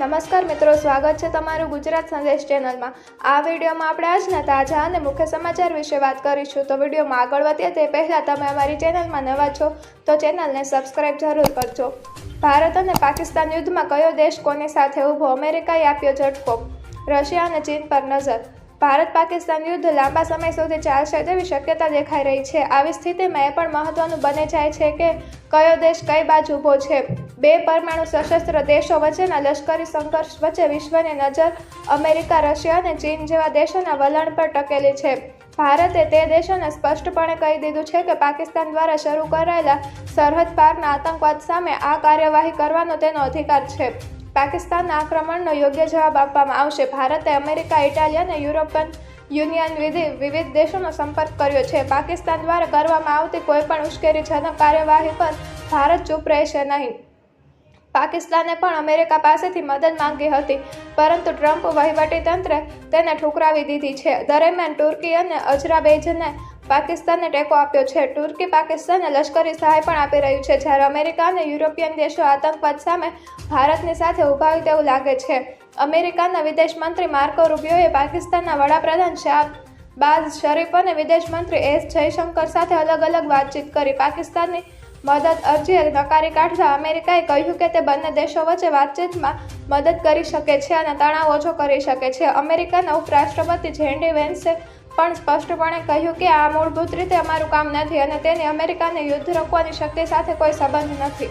નમસ્કાર મિત્રો, સ્વાગત છે તમારું ગુજરાત સંદેશ ચેનલમાં. આ વિડીયોમાં આપણે આજના તાજા અને મુખ્ય સમાચાર વિશે વાત કરીશું. તો વિડીયોમાં આગળ વધીએ તે પહેલાં તમે અમારી ચેનલમાં નવા છો, તો ચેનલને સબસ્ક્રાઈબ જરૂર કરજો. ભારત અને પાકિસ્તાન યુદ્ધમાં કયો દેશ કોની સાથે ઊભો, અમેરિકાએ આપ્યો ઝટકો? રશિયા અને ચીન પર નજર. ભારત પાકિસ્તાન યુદ્ધ લાંબા સમય સુધી ચાલશે તેવી શક્યતા દેખાઈ રહી છે. આવી સ્થિતિમાં એ પણ મહત્વનું બને જાય છે કે કયો દેશ કઈ બાજુ ઊભો છે. બે પરમાણુ સશસ્ત્ર દેશો વચ્ચેના લશ્કરી સંઘર્ષ વચ્ચે વિશ્વની નજર અમેરિકા, રશિયા અને ચીન જેવા દેશોના વલણ પર ટકેલી છે. ભારતે તે દેશોને સ્પષ્ટપણે કહી દીધું છે કે પાકિસ્તાન દ્વારા શરૂ કરાયેલા સરહદ પારના આતંકવાદ સામે આ કાર્યવાહી કરવાનો તેનો અધિકાર છે. પાકિસ્તાનના આક્રમણનો યોગ્ય જવાબ આપવામાં આવશે. ભારતે અમેરિકા ઇટાલી અને યુરોપિયન યુનિયન વિધિ વિવિધ દેશોનો સંપર્ક કર્યો છે. પાકિસ્તાન દ્વારા કરવામાં આવતી કોઈપણ ઉશ્કેરીજનક કાર્યવાહી પર ભારત ચૂપ રહેશે નહીં. પાકિસ્તાને પણ અમેરિકા પાસેથી મદદ માંગી હતી, પરંતુ ટ્રમ્પ વહીવટીતંત્રે તેને ઠુકરાવી દીધી છે. દરમિયાન તુર્કી અને અજરાબૈજને પાકિસ્તાનને ટેકો આપ્યો છે. તુર્કી, પાકિસ્તાનને લશ્કરી સહાય પણ આપી રહ્યું છે. જ્યારે અમેરિકા અને યુરોપિયન દેશો આતંકવાદ સામે ભારતની સાથે ઊભા હોય તેવું લાગે છે. અમેરિકાના વિદેશ મંત્રી માર્કો રૂબિયોએ પાકિસ્તાનના વડાપ્રધાન શાહ બાઝ શરીફ અને વિદેશ મંત્રી એસ જયશંકર સાથે અલગ અલગ વાતચીત કરી પાકિસ્તાનની મદદ અરજી નકારી કાઢતા અમેરિકાએ કહ્યું કે તે બંને દેશો વચ્ચે વાતચીતમાં મદદ કરી શકે છે અને તણાવ ઓછો કરી શકે છે. અમેરિકાના ઉપરાષ્ટ્રપતિ જેન્ડી વેન્સે પણ સ્પષ્ટપણે કહ્યું કે આ મૂળભૂત રીતે અમારું કામ નથી અને તેને અમેરિકાને યુદ્ધ રોકવાની શક્તિ સાથે કોઈ સંબંધ નથી.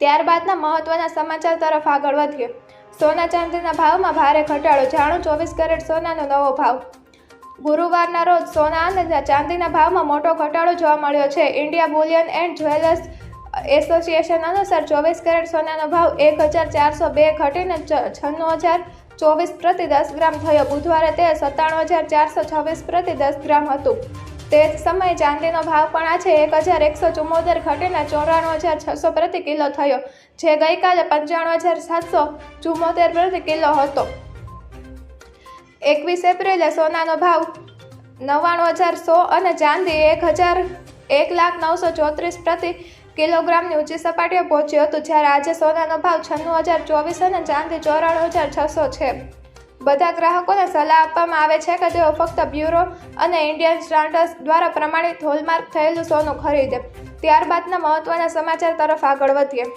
ત્યારબાદના મહત્વના સમાચાર તરફ આગળ વધીએ. સોના ચાંદીના ભાવમાં ભારે ઘટાડો, જાણો ચોવીસ કેરેટ સોનાનો નવો ભાવ. ગુરુવારના રોજ સોના અને ચાંદીના ભાવમાં મોટો ઘટાડો જોવા મળ્યો છે. India bullion and jewellers association અનુસાર ચોવીસ કેરેટ સોનાનો ભાવ એક હજાર ચારસો બે ઘટીને છન્નું હજાર ચોવીસ પ્રતિ દસ ગ્રામ થયો. બુધવારે તે સત્તાણું હજાર ચારસો છવ્વીસ પ્રતિ દસ ગ્રામ હતું. તે જ સમયે ચાંદીનો ભાવ પણ આજે એક હજાર એકસો ચુમ્મોતેર ઘટીને ચોરાણું હજાર છસો પ્રતિ કિલો થયો, જે ગઈકાલે પંચાણું હજાર સાતસો ચુમ્મોતેર પ્રતિ કિલો હતો. એકવીસ એપ્રિલે સોનાનો ભાવ નવ્વાણું હજાર સો અને ચાંદી એક હજાર એક લાખ નવસો ચોત્રીસ પ્રતિ કિલોગ્રામની ઊંચી સપાટીએ પહોંચ્યું હતું જ્યારે આજે સોનાનો ભાવ છન્નું હજાર ચોવીસ અને ચાંદી ચોરાણું હજાર છસો છે. બધા ગ્રાહકોને સલાહ આપવામાં આવે છે કે તેઓ ફક્ત બ્યુરો અને ઇન્ડિયન સ્ટાન્ડર્સ દ્વારા પ્રમાણિત હોલમાર્ક થયેલું સોનું ખરીદે. ત્યારબાદના મહત્વના સમાચાર તરફ આગળ વધીએ.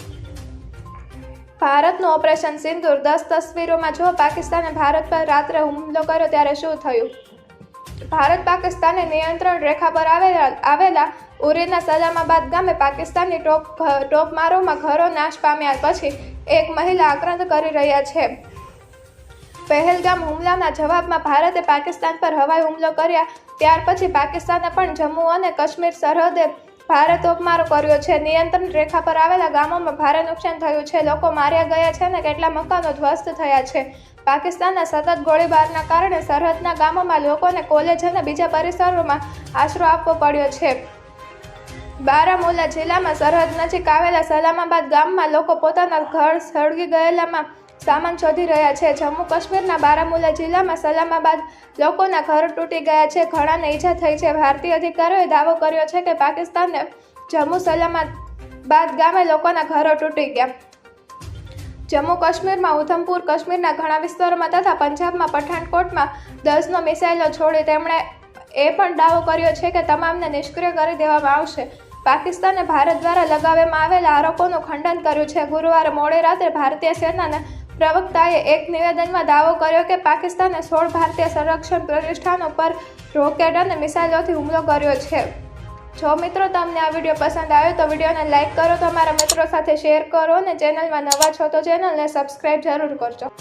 ભારતનું ઓપરેશન સિંદૂર દસ તસવીરોમાં જો પાકિસ્તાને ભારત પર રાત્રે હુમલો કર્યો, ત્યારે શું થયું? ભારત પાકિસ્તાને નિયંત્રણ રેખા પર આવેલા આવેલા ઉરીના સલામાબાદ ગામે પાકિસ્તાનની ટોપ ટોપમારોમાં ઘરો નાશ પામ્યા પછી એક મહિલા આક્રંદ કરી રહ્યા છે. પહેલગામ હુમલાના જવાબમાં ભારતે પાકિસ્તાન પર હવાઈ હુમલો કર્યા, ત્યાર પછી પાકિસ્તાને પણ જમ્મુ અને કાશ્મીર સરહદે ભારે તોપમારો કર્યો છે. નિયંત્રણ રેખા પર આવેલા ગામોમાં ભારે નુકસાન થયું છે. લોકો માર્યા ગયા છે અને કેટલા મકાનો ધ્વસ્ત થયા છે. પાકિસ્તાનના સતત ગોળીબારના કારણે સરહદના ગામોમાં લોકોને કોલેજ અને બીજા પરિસરોમાં આશરો આપવો પડ્યો છે. બારામુલા જિલ્લામાં સરહદ નજીક આવેલા સલામાબાદ ગામમાં લોકો પોતાના ઘર સળગી ગયેલામાં સામાન શોધી રહ્યા છે. જમ્મુ કાશ્મીરના બારામુલા જિલ્લામાં સલામાબાદ લોકોના ઘર તૂટી ગયા છે. ઘણાને ઈજા થઈ છે. ભારતીય અધિકારીઓએ દાવો કર્યો છે કે પાકિસ્તાનને જમ્મુ સલામાબાદ ગામે લોકોના ઘરો તૂટી ગયા. જમ્મુ કાશ્મીરમાં ઉધમપુર, કાશ્મીરના ઘણા વિસ્તારોમાં તથા પંજાબમાં પઠાણકોટમાં દસનો મિસાઇલો છોડી તેમણે એ પણ દાવો કર્યો છે કે તમામને નિષ્ક્રિય કરી દેવામાં આવશે. પાકિસ્તાને ભારત દ્વારા લગાવવામાં આવેલા આરોપોનું ખંડન કર્યું છે. ગુરુવારે મોડે રાત્રે ભારતીય સેનાના પ્રવક્તાએ એક નિવેદનમાં દાવો કર્યો કે પાકિસ્તાને સોળ ભારતીય સંરક્ષણ પ્રતિષ્ઠાનો પર રોકેટ અને મિસાઇલોથી હુમલો કર્યો છે. જો મિત્રો તમને આ વીડિયો પસંદ આવ્યો તો વિડીયોને લાઇક કરો, તમારા મિત્રો સાથે શેર કરો અને ચેનલમાં નવા છો તો ચેનલને સબસ્ક્રાઈબ જરૂર કરજો.